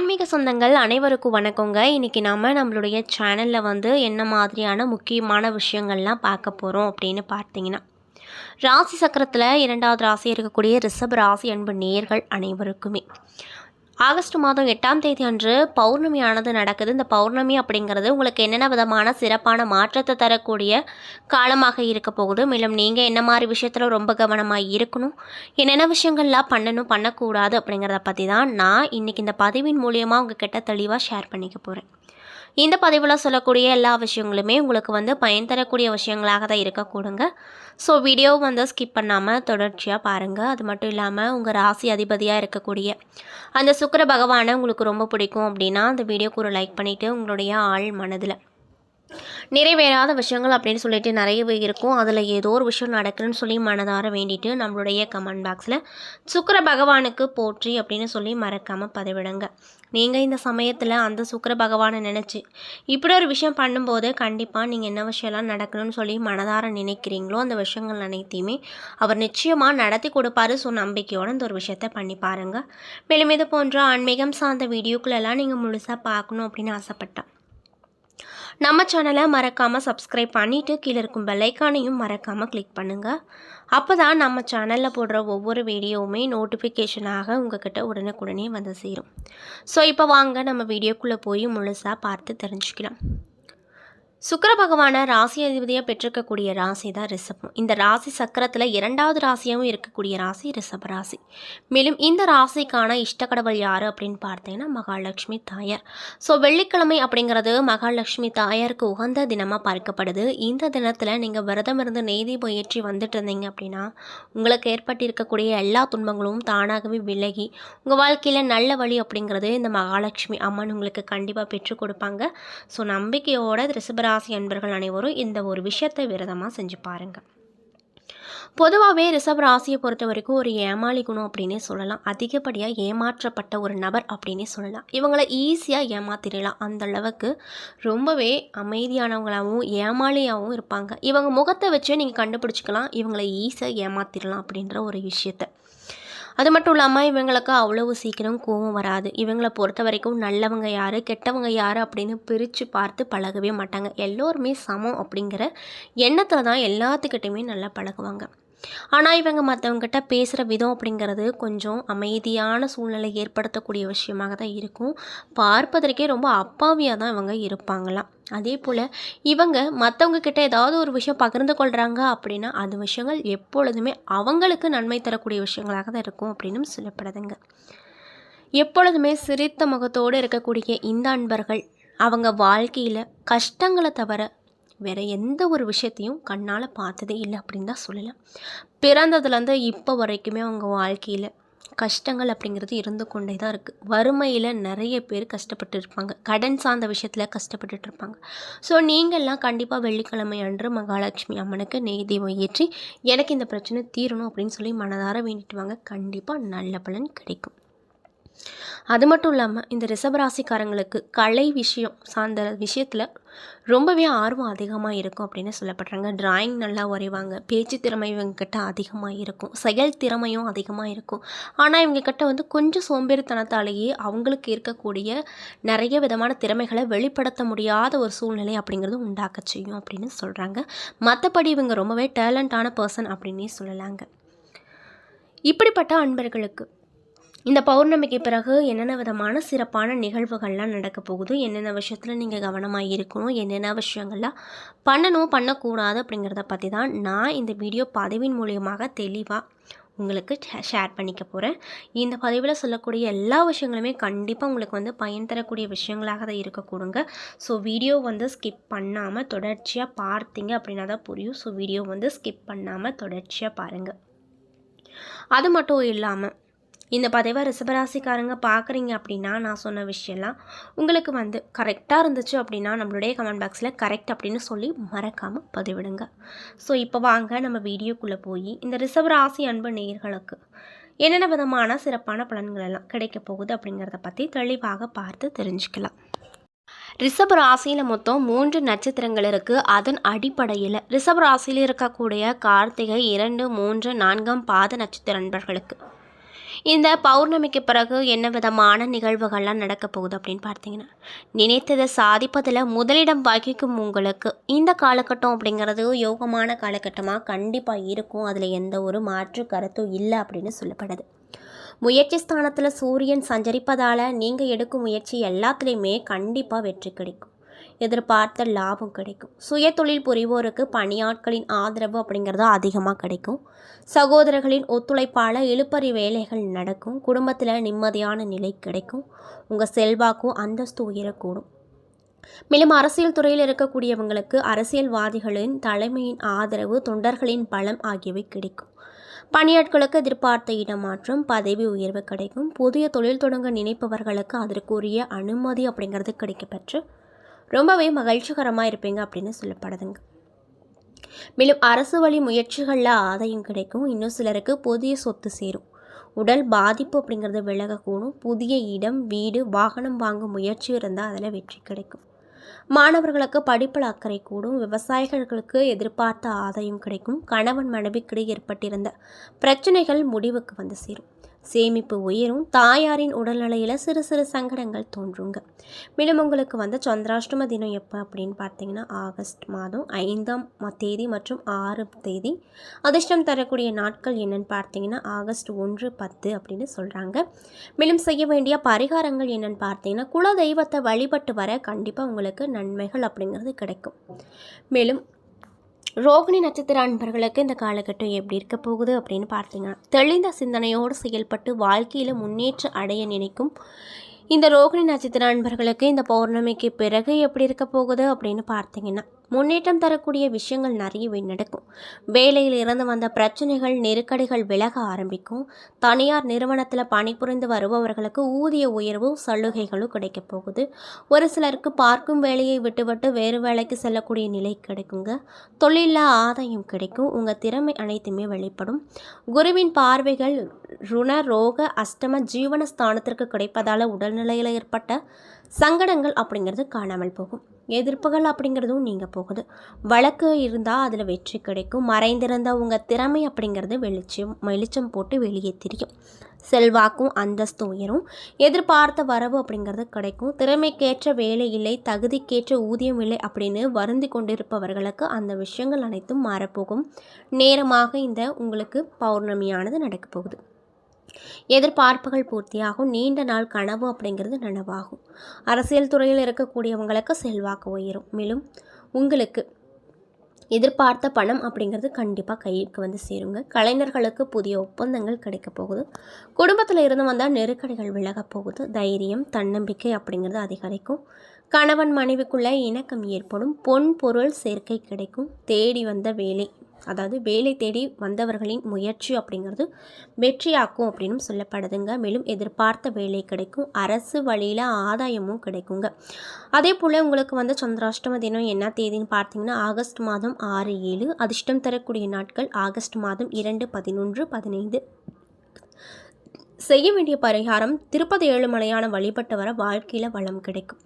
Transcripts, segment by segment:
ஆன்மீக சொந்தங்கள் அனைவருக்கும் வணக்கங்க. இன்றைக்கி நம்ம நம்மளுடைய சேனலில் வந்து என்ன மாதிரியான முக்கியமான விஷயங்கள்லாம் பார்க்க போகிறோம் அப்படின்னு பார்த்தீங்கன்னா ராசி சக்கரத்தில் இரண்டாவது ராசி இருக்கக்கூடிய ரிஷப் ராசி அன்பு நேர்கள் அனைவருக்குமே. ஆகஸ்ட் மாதம் எட்டாம் தேதி அன்று பௌர்ணமியானது நடக்குது. இந்த பௌர்ணமி அப்படிங்கிறது உங்களுக்கு என்னென்ன விதமான சிறப்பான மாற்றத்தை தரக்கூடிய காலமாக இருக்க போகுது. மேலும் நீங்கள் என்ன மாதிரி விஷயத்தில் ரொம்ப கவனமாக இருக்கணும் என்னென்ன விஷயங்கள்லாம் பண்ணணும் பண்ணக்கூடாது அப்படிங்கிறத பற்றி தான் நான் இன்றைக்கி இந்த பதிவின் மூலியமாக உங்ககிட்ட தெளிவாக ஷேர் பண்ணிக்க போகிறேன் இந்த பதிவில் சொல்லக்கூடிய எல்லா விஷயங்களுமே உங்களுக்கு வந்து பயன் தரக்கூடிய விஷயங்களாக தான் இருக்கக்கூடுங்க ஸோ வீடியோ வந்து ஸ்கிப் பண்ணாமல் தொடர்ச்சியாக பாருங்கள் அது மட்டும் இல்லாமல் உங்கள் ராசி அதிபதியாக இருக்கக்கூடிய அந்த சுக்கர பகவானை உங்களுக்கு ரொம்ப பிடிக்கும் அப்படின்னா அந்த வீடியோக்கு ஒரு லைக் பண்ணிவிட்டு உங்களுடைய ஆள் மனதில் நிறைவேறாத விஷயங்கள் அப்படின்னு சொல்லிட்டு நிறையவே இருக்கும். அதில் ஏதோ ஒரு விஷயம் நடக்குதுன்னு சொல்லி மனதார வேண்டிட்டு நம்மளுடைய கமெண்ட் பாக்ஸில் சுக்கிர பகவானுக்கு போற்றி அப்படின்னு சொல்லி மறக்காமல் பதிவிடுங்க. நீங்கள் இந்த சமயத்தில் அந்த சுக்கிர பகவானை நினச்சி இப்படி ஒரு விஷயம் பண்ணும்போது கண்டிப்பாக நீங்கள் என்ன விஷயம்லாம் நடக்கணும்னு சொல்லி மனதார நினைக்கிறீங்களோ அந்த விஷயங்கள் அனைத்தையுமே அவர் நிச்சயமாக நடத்தி கொடுப்பாரு. ஸோ நம்பிக்கையோடு இந்த ஒரு விஷயத்தை பண்ணி பாருங்கள் மேலும் இது போன்ற ஆன்மீகம் சார்ந்த வீடியோக்களெல்லாம் நீங்கள் முழுசாக பார்க்கணும் அப்படின்னு ஆசைப்பட்டேன் நம்ம சேனலை மறக்காமல் சப்ஸ்கிரைப் பண்ணிவிட்டு கீழே இருக்கும் பெல்லைக்கானையும் மறக்காமல் கிளிக் பண்ணுங்கள் அப்போ தான் நம்ம சேனலில் போடுற ஒவ்வொரு வீடியோவுமே நோட்டிஃபிகேஷனாக உங்ககிட்ட உடனுக்குடனே வந்து சேரும். ஸோ இப்போ வாங்க நம்ம வீடியோக்குள்ளே போய் முழுசாக பார்த்து தெரிஞ்சுக்கலாம். சுக்கர பகவான ராசி அதிபதியாக பெற்றிருக்கக்கூடிய ராசி தான் ரிஷபம். இந்த ராசி சக்கரத்தில் இரண்டாவது ராசியாகவும் இருக்கக்கூடிய ராசி ரிஷப ராசி. மேலும் இந்த ராசிக்கான இஷ்டக்கடவுள் யார் அப்படின்னு பார்த்தீங்கன்னா மகாலட்சுமி தாயார். ஸோ வெள்ளிக்கிழமை அப்படிங்கிறது மகாலட்சுமி தாயாருக்கு உகந்த தினமாக பார்க்கப்படுது. இந்த தினத்தில் நீங்கள் விரதம் இருந்து நெய்தி முயற்சி வந்துட்டு இருந்தீங்க அப்படின்னா உங்களுக்கு ஏற்பட்டிருக்கக்கூடிய எல்லா துன்பங்களும் தானாகவே விலகி உங்கள் வாழ்க்கையில் நல்ல வழி அப்படிங்கிறது இந்த மகாலட்சுமி அம்மன் உங்களுக்கு கண்டிப்பாக பெற்றுக் கொடுப்பாங்க. ஸோ நம்பிக்கையோட ராசி அன்பர்கள் அனைவரும் இந்த ஒரு விஷயத்தை விரதமாக செஞ்சு பாருங்கள் பொதுவாகவே ரிஷப் ராசியை பொறுத்த வரைக்கும் ஒரு ஏமாளி குணம் அப்படின்னே சொல்லலாம். அதிகப்படியாக ஏமாற்றப்பட்ட ஒரு நபர் அப்படின்னே சொல்லலாம். இவங்களை ஈஸியாக ஏமாத்திடலாம் அந்த அளவுக்கு ரொம்பவே அமைதியானவங்களாகவும் ஏமாளியாகவும் இருப்பாங்க. இவங்க முகத்தை வச்சே நீங்கள் கண்டுபிடிச்சிக்கலாம். இவங்களை ஈஸியாக ஏமாத்திடலாம் அப்படின்ற ஒரு விஷயத்தை. அது மட்டும் இல்லாமல் இவங்களுக்கு அவ்வளவு சீக்கிரம் கோவம் வராது. இவங்களை பொறுத்த வரைக்கும் நல்லவங்க யார் கெட்டவங்க யார் அப்படின்னு பிரித்து பார்த்து பழகவே மாட்டாங்க. எல்லோருமே சமம் அப்படிங்கிற எண்ணத்தில் தான் எல்லாத்துக்கிட்டையுமே நல்லா பழகுவாங்க. ஆனால் இவங்க மற்றவங்ககிட்ட பேசுகிற விதம் அப்படிங்கிறது கொஞ்சம் அமைதியான சூழ்நிலை ஏற்படுத்தக்கூடிய விஷயமாக தான் இருக்கும். பார்ப்பதற்கே ரொம்ப அப்பாவியாக தான் இவங்க இருப்பாங்களாம். அதே போல் இவங்க மற்றவங்க கிட்ட ஏதாவது ஒரு விஷயம் பகிர்ந்து கொள்கிறாங்க அப்படின்னா அது விஷயங்கள் எப்பொழுதுமே அவங்களுக்கு நன்மை தரக்கூடிய விஷயங்களாக தான் இருக்கும் அப்படின்னு சொல்லப்படுதுங்க. எப்பொழுதுமே சிரித்த முகத்தோடு இருக்கக்கூடிய இந்த அன்பர்கள் அவங்க வாழ்க்கையில் கஷ்டங்களை தவிர வேறு எந்த ஒரு விஷயத்தையும் கண்ணால் பார்த்ததே இல்லை அப்படின்னு தான் சொல்லலாம். பிறந்ததுலேருந்து இப்போ வரைக்குமே அவங்க வாழ்க்கையில் கஷ்டங்கள் அப்படிங்கிறது இருந்து கொண்டே தான் இருக்குது வறுமையில் நிறைய பேர் கஷ்டப்பட்டு இருப்பாங்க. கடன் சார்ந்த விஷயத்தில் கஷ்டப்பட்டுட்டு இருப்பாங்க. ஸோ நீங்கள்லாம் கண்டிப்பாக வெள்ளிக்கிழமை அன்று மகாலட்சுமி அம்மனுக்கு நெய் தீபம் ஏற்றி எனக்கு இந்த பிரச்சனை தீரணும் அப்படின்னு சொல்லி மனதார வேண்டிட்டு வாங்க. கண்டிப்பாக நல்ல பலன் கிடைக்கும். அது மட்டும் இல்லாமல் இந்த ரிஷபராசிக்காரங்களுக்கு கலை விஷயம் சார்ந்த விஷயத்தில் ரொம்பவே ஆர்வம் அதிகமாக இருக்கும் அப்படின்னு சொல்லப்படுறாங்க. டிராயிங் நல்லா வரைவாங்க. பேச்சு திறமை இவங்கக்கிட்ட அதிகமாக இருக்கும். செயல் திறமையும் அதிகமாக இருக்கும். ஆனால் இவங்கக்கிட்ட வந்து கொஞ்சம் சோம்பேறித்தனத்தாலேயே அவங்களுக்கு இருக்கக்கூடிய நிறைய விதமான திறமைகளை வெளிப்படுத்த முடியாத ஒரு சூழ்நிலை அப்படிங்கிறது உண்டாக்க செய்யும் அப்படின்னு சொல்கிறாங்க மற்றபடி இவங்க ரொம்பவே டேலண்டான பர்சன் அப்படின்னே சொல்லலாங்க. இப்படிப்பட்ட அன்பர்களுக்கு இந்த பௌர்ணமிக்கு பிறகு என்னென்ன விதமான சிறப்பான நிகழ்வுகள்லாம் நடக்க போகுது? என்னென்ன விஷயத்தில் நீங்கள் கவனமாக இருக்கணும்? என்னென்ன விஷயங்கள்லாம் பண்ணணும் பண்ணக்கூடாது அப்படிங்கிறத பற்றி தான் நான் இந்த வீடியோ பதிவின் மூலியமாக தெளிவாக உங்களுக்கு ஷேர் பண்ணிக்க போகிறேன் இந்த பதிவில் சொல்லக்கூடிய எல்லா விஷயங்களுமே கண்டிப்பாக உங்களுக்கு வந்து பயன் தரக்கூடிய விஷயங்களாக தான் இருக்கக்கூடுங்க ஸோ வீடியோ வந்து ஸ்கிப் பண்ணாமல் தொடர்ச்சியாக பார்த்தீங்க அப்படின்னா தான் புரியும். ஸோ வீடியோ வந்து ஸ்கிப் பண்ணாமல் தொடர்ச்சியாக பாருங்கள் அது மட்டும் இல்லாமல் இந்த பதிவை ரிசபராசிக்காரங்க பார்க்குறீங்க அப்படின்னா நான் சொன்ன விஷயம்லாம் உங்களுக்கு வந்து கரெக்டாக இருந்துச்சு அப்படின்னா நம்மளுடைய கமெண்ட் பாக்ஸில் கரெக்ட் அப்படின்னு சொல்லி மறக்காமல் பதிவிடுங்க. ஸோ இப்போ வாங்க நம்ம வீடியோக்குள்ளே போய் இந்த ரிசபராசி அன்பு நேயர்களுக்கு என்னென்ன விதமான சிறப்பான பலன்கள் எல்லாம் கிடைக்க போகுது அப்படிங்கிறத பற்றி தெளிவாக பார்த்து தெரிஞ்சுக்கலாம். ரிஷப ராசியில் மொத்தம் மூன்று நட்சத்திரங்கள் இருக்குது அதன் அடிப்படையில் ரிஷப ராசியில் இருக்கக்கூடிய கார்த்திகை இரண்டு மூன்று நான்காம் பாத நட்சத்திர நண்பர்களுக்கு இந்த பௌர்ணமிக்கு பிறகு என்ன விதமான நிகழ்வுகள்லாம் நடக்க போகுது அப்படின்னு பார்த்தீங்கன்னா நினைத்ததை சாதிப்பதில் முதலிடம் வகிக்கும் உங்களுக்கு இந்த காலகட்டம் அப்படிங்கிறது யோகமான காலகட்டமாக கண்டிப்பாக இருக்கும். அதில் எந்த ஒரு மாற்று கருத்தும் இல்லை அப்படின்னு சொல்லப்படுது. முயற்சி ஸ்தானத்தில் சூரியன் சஞ்சரிப்பதால் நீங்கள் எடுக்கும் முயற்சி எல்லாத்துலேயுமே கண்டிப்பாக வெற்றி கிடைக்கும். எதிர்பார்த்த லாபம் கிடைக்கும். சுய தொழில் புரிவோருக்கு பணியாட்களின் ஆதரவு அப்படிங்கிறது அதிகமாக கிடைக்கும். சகோதரர்களின் ஒத்துழைப்பால் இழுப்பறி வேலைகள் நடக்கும். குடும்பத்தில் நிம்மதியான நிலை கிடைக்கும். உங்கள் செல்வாக்கும் அந்தஸ்து உயரக்கூடும். மேலும் அரசியல் துறையில் இருக்கக்கூடியவங்களுக்கு அரசியல்வாதிகளின் தலைமையின் ஆதரவு தொண்டர்களின் பலம் ஆகியவை கிடைக்கும். பணியாட்களுக்கு எதிர்பார்த்த இடமாற்றம் பதவி உயர்வு கிடைக்கும். புதிய தொழில் தொடங்க நினைப்பவர்களுக்கு அதற்குரிய அனுமதி அப்படிங்கிறது கிடைக்கப்பெற்று ரொம்பவே மகிழ்ச்சிகரமாக இருப்பீங்க அப்படின்னு சொல்லப்படுதுங்க. மேலும் அரசு வழி முயற்சிகளில் ஆதாயம் கிடைக்கும். இன்னும் சிலருக்கு புதிய சொத்து சேரும். உடல் பாதிப்பு அப்படிங்கிறது விலகக்கூடும். புதிய இடம் வீடு வாகனம் வாங்கும் முயற்சி இருந்தால் அதில் வெற்றி கிடைக்கும். மாணவர்களுக்கு படிப்பில் அக்கறை கூடும். விவசாயிகளுக்கு எதிர்பார்த்த ஆதாயம் கிடைக்கும். கணவன் மனைவிக்கிடையே ஏற்பட்டிருந்த பிரச்சனைகள் முடிவுக்கு வந்து சேரும். சேமிப்பு உயரும் தாயாரின் உடல்நிலையில் சிறு சிறு சங்கடங்கள் தோன்றுங்க. மேலும் உங்களுக்கு வந்து சந்திராஷ்டம தினம் எப்போ அப்படின்னு பார்த்தீங்கன்னா ஆகஸ்ட் மாதம் ஐந்தாம் தேதி மற்றும் ஆறு தேதி. அதிர்ஷ்டம் தரக்கூடிய நாட்கள் என்னன்னு பார்த்தீங்கன்னா ஆகஸ்ட் ஒன்று பத்து அப்படின்னு சொல்கிறாங்க மேலும் செய்ய வேண்டிய பரிகாரங்கள் என்னன்னு பார்த்தீங்கன்னா குல தெய்வத்தை வழிபட்டு வர கண்டிப்பாக உங்களுக்கு நன்மைகள் அப்படிங்கிறது கிடைக்கும். மேலும் ரோகிணி நட்சத்திர அன்பர்களுக்கு இந்த காலகட்டம் எப்படி இருக்க போகுது அப்படின்னு பார்த்தீங்கன்னா தெளிந்த சிந்தனையோடு செயல்பட்டு வாழ்க்கையில் முன்னேற்றம் அடைய நினைக்கும் இந்த ரோகிணி நட்சத்திர அன்பர்களுக்கு இந்த பௌர்ணமிக்கு பிறகு எப்படி இருக்க போகுது அப்படின்னு பார்த்தீங்கன்னா முன்னேற்றம் தரக்கூடிய விஷயங்கள் நிறையவே நடக்கும். வேலையில் இருந்து வந்த பிரச்சனைகள் நெருக்கடிகள் விலக ஆரம்பிக்கும். தனியார் நிறுவனத்தில் பணிபுரிந்து வருபவர்களுக்கு ஊதிய உயர்வும் சலுகைகளும் கிடைக்க போகுது. ஒரு சிலருக்கு பார்க்கும் வேலையை விட்டுவிட்டு வேறு வேலைக்கு செல்லக்கூடிய நிலை கிடைக்குங்க. தொழிலில் ஆதாயம் கிடைக்கும். உங்கள் திறமை அனைத்துமே வெளிப்படும். குருவின் பார்வைகள் ருண ரோக அஷ்டம ஜீவன ஸ்தானத்திற்கு கிடைப்பதால் உடல்நிலையில் ஏற்பட்ட சங்கடங்கள் அப்படிங்கிறது காணாமல் போகும். எதிர்ப்புகள் அப்படிங்கிறதும் நீங்கள் போகுது. வழக்கு இருந்தால் அதில் வெற்றி கிடைக்கும். மறைந்திருந்த உங்கள் திறமை அப்படிங்கிறது வெளிச்சம் வெளிச்சம் போட்டு வெளியே தெரியும். செல்வாக்கும் அந்தஸ்து உயரும். எதிர்பார்த்த வரவு அப்படிங்கிறது கிடைக்கும். திறமைக்கேற்ற வேலை இல்லை தகுதிக்கேற்ற ஊதியம் இல்லை அப்படின்னு வருந்தி கொண்டிருப்பவர்களுக்கு அந்த விஷயங்கள் அனைத்தும் மாறப்போகும். நேரமாக இந்த உங்களுக்கு பௌர்ணமியானது நடக்கப் போகுது. எதிர்பார்ப்புகள் பூர்த்தியாகும். நீண்ட நாள் கனவு அப்படிங்கிறது நனவாகும். அரசியல் துறையில் இருக்கக்கூடியவங்களுக்கு செல்வாக்கு உயரும். மேலும் உங்களுக்கு எதிர்பார்த்த பணம் அப்படிங்கிறது கண்டிப்பாக கைக்கு வந்து சேருங்க. கலைஞர்களுக்கு புதிய ஒப்பந்தங்கள் கிடைக்க போகுது. குடும்பத்தில் இருந்து வந்தால் நெருக்கடிகள் விலகப் போகுது. தைரியம் தன்னம்பிக்கை அப்படிங்கிறது அதிகரிக்கும். கணவன் மனைவிக்குள்ளே இணக்கம் ஏற்படும். பொன் பொருள் சேர்க்கை கிடைக்கும். தேடி வந்த வேலை அதாவது வேலை தேடி வந்தவர்களின் முயற்சி அப்படிங்கிறது வெற்றியாக்கும் அப்படின்னு சொல்லப்படுதுங்க. மேலும் எதிர்பார்த்த வேலை கிடைக்கும் அரசு வழியில் ஆதாயமும் கிடைக்குங்க. அதே போல் உங்களுக்கு வந்து சந்திராஷ்டம தினம் என்ன தேதின்னு பார்த்தீங்கன்னா ஆகஸ்ட் மாதம் ஆறு ஏழு. அதிர்ஷ்டம் தரக்கூடிய நாட்கள் ஆகஸ்ட் மாதம் இரண்டு பதினொன்று பதினைந்து. செய்ய வேண்டிய பரிகாரம் திருப்பதி ஏழுமலையான வழிபட்டு வர வாழ்க்கையில் வளம் கிடைக்கும்.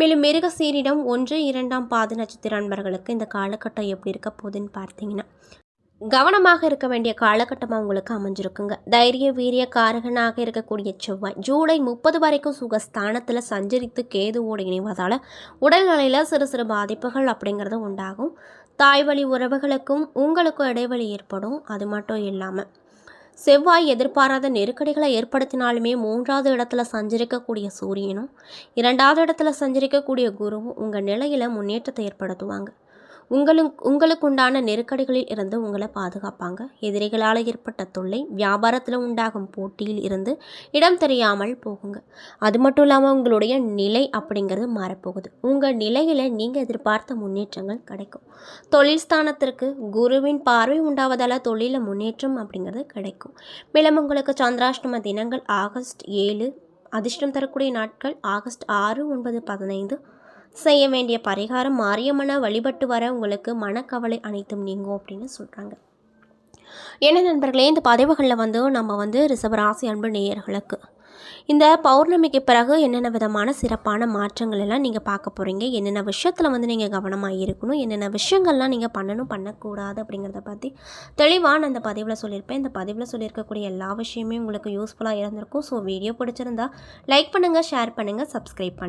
மேலும் மிருகசீரிடம் ஒன்று இரண்டாம் பாத நட்சத்திர அன்பர்களுக்கு இந்த காலகட்டம் எப்படி இருக்க போகுதுன்னு பார்த்தீங்கன்னா கவனமாக இருக்க வேண்டிய காலகட்டமாக உங்களுக்கு அமைஞ்சிருக்குங்க. தைரிய வீரிய காரகனாக இருக்கக்கூடிய செவ்வாய் ஜூலை முப்பது வரைக்கும் சுகஸ்தானத்தில் சஞ்சரித்து கேதுவோடு இணைவதால் உடல்நிலையில் சிறு சிறு பாதிப்புகள் அப்படிங்கிறது உண்டாகும். தாய்வழி உறவுகளுக்கும் உங்களுக்கும் இடைவெளி ஏற்படும். அது மட்டும் இல்லாமல் செவ்வாய் எதிர்பாராத நெருக்கடிகளை ஏற்படுத்தினாலுமே மூன்றாவது இடத்துல சஞ்சரிக்கக்கூடிய சூரியனும் இரண்டாவது இடத்துல சஞ்சரிக்கக்கூடிய குருவும் உங்கள் நிலையில் முன்னேற்றத்தை ஏற்படுத்துவாங்க. உங்களும் உங்களுக்கு உண்டான நெருக்கடிகளில் இருந்து உங்களை பாதுகாப்பாங்க. எதிரிகளால் ஏற்பட்ட தொல்லை வியாபாரத்தில் உண்டாகும் போட்டியில் இருந்து இடம் தெரியாமல் போகுங்க. அது மட்டும் இல்லாமல் உங்களுடைய நிலை அப்படிங்கிறது மாறப்போகுது. உங்கள் நிலையில் நீங்கள் எதிர்பார்த்த முன்னேற்றங்கள் கிடைக்கும். தொழில் ஸ்தானத்திற்கு குருவின் பார்வை உண்டாவதால் தொழிலில் முன்னேற்றம் அப்படிங்கிறது கிடைக்கும். மேலும் உங்களுக்கு சந்திராஷ்டம தினங்கள் ஆகஸ்ட் ஏழு அதிர்ஷ்டம் தரக்கூடிய நாட்கள் ஆகஸ்ட் ஆறு ஒன்பது பதினைந்து செய்ய வேண்டிய பரிகாரம் மாரியம்மனை வழிபட்டு வர உங்களுக்கு மனக்கவலை அனைத்தும் நீங்கும் அப்படின்னு சொல்கிறாங்க என்ன நண்பர்களே இந்த பதிவுகளில் வந்து நம்ம வந்து ரிஷபராசி அன்பு நேயர்களுக்கு இந்த பௌர்ணமிக்கு பிறகு என்னென்ன விதமான சிறப்பான மாற்றங்கள் எல்லாம் நீங்கள் பார்க்க போகிறீங்க என்னென்ன விஷயத்தில் வந்து நீங்கள் கவனமாக இருக்கணும்? என்னென்ன விஷயங்கள்லாம் நீங்கள் பண்ணணும் பண்ணக்கூடாது அப்படிங்கிறத பற்றி தெளிவாக நான் இந்த பதிவில் சொல்லியிருப்பேன். இந்த பதிவில் சொல்லியிருக்கக்கூடிய எல்லா விஷயமே உங்களுக்கு யூஸ்ஃபுல்லாக இருந்திருக்கும். ஸோ வீடியோ பிடிச்சிருந்தா லைக் பண்ணுங்கள் ஷேர் பண்ணுங்கள் சப்ஸ்கிரைப் பண்ணுங்கள்